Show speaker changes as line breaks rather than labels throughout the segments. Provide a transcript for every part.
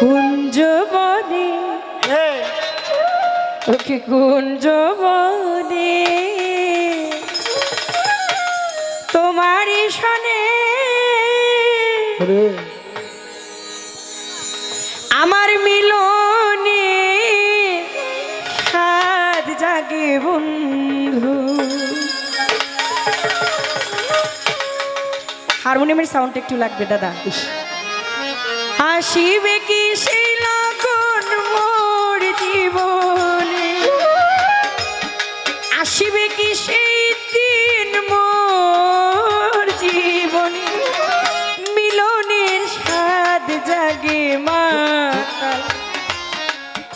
কুঞ্জ বনে ওকে কুঞ্জ বনে তোমারই সনে আমার মিলনে সাদ জাগে বন্ধু। হারমোনিয়ামের সাউন্ড একটু লাগবে দাদা। হাসিবে কি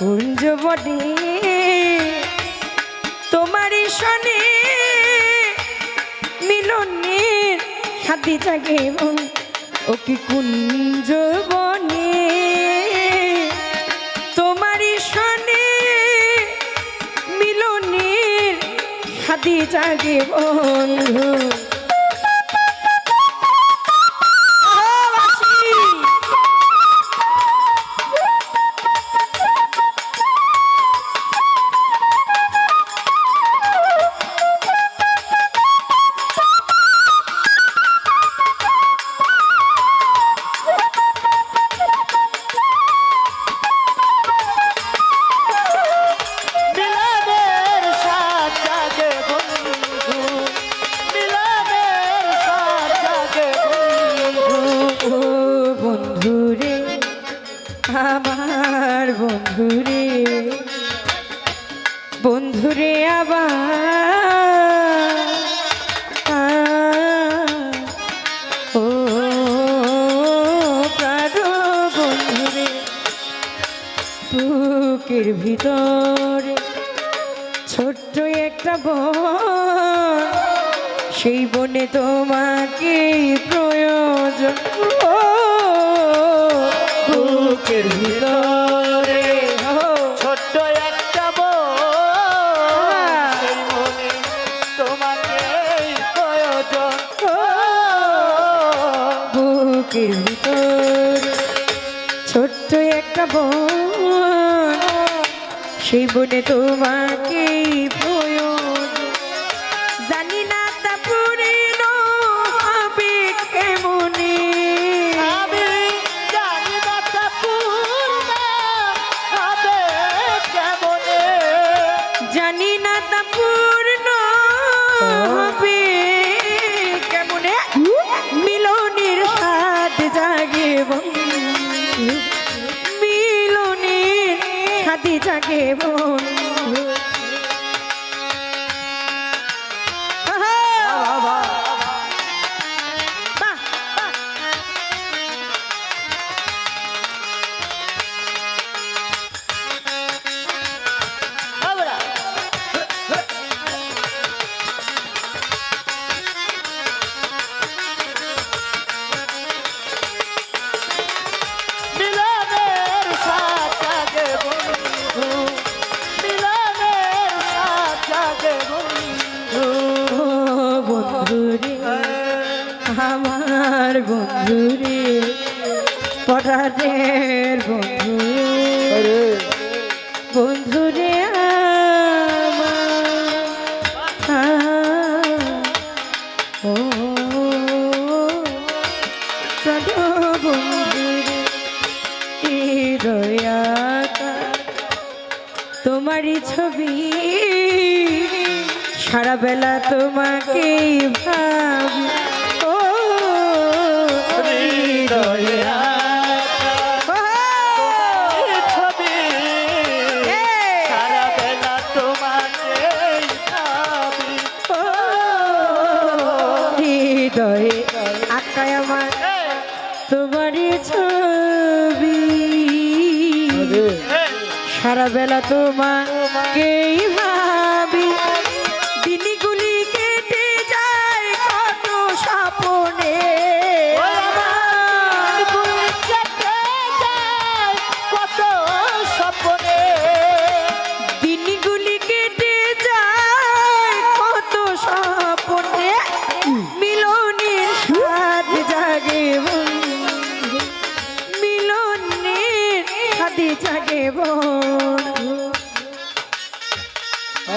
কুঞ্জ বনে তোমারই সনে মিলনের হাতি জাগে ও কি কুঞ্জ বনে জাগে বন্ধু। আমার বন্ধুরে বন্ধুরে আবার ও বন্ধুরে, বুকের ভিতরে ছোট্ট একটা বন, সেই বনে তোমাকে প্রয়োজন। বুকের ভিতরে।
ছোট্ট একটা বন মনে তোমাকে প্রয়োজন।
বুকের ভিতরে ছোট্ট একটা বন সেই বনে তোমাকে পূর্ণ হবে। কেমনে? মিলনের হাত জাগে মিলনের হাতে জাগে বন্ধু
আমার বন্ধু
আমার। ও বন্ধু বন্ধুরে হৃদয়াকা তোমারই ছবি সারা বেলা তোমাকে ভাবি।
ভাবি
হৃদয়ে আকায় আমার তোমারই ছবি। সারা বেলা তোমাকেই ভাবি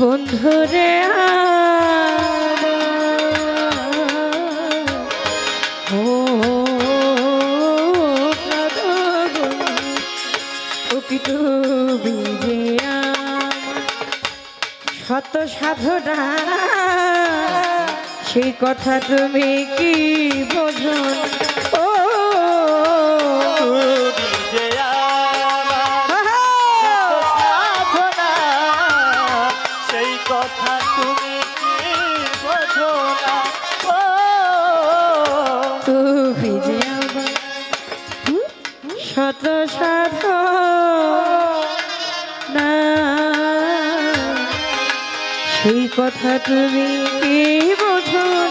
বন্ধুরে ও তুমি যে শত সাধনা সেই কথা তুমি কি বোঝো
কথা
শত না। সেই কথা তুমি বোঝো?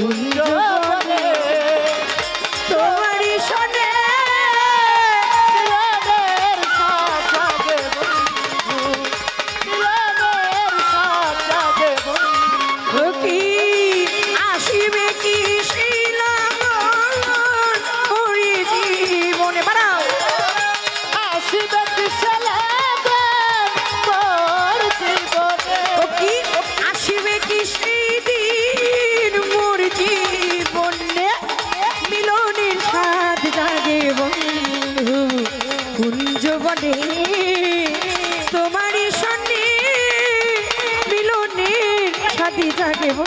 সূর্য 再给不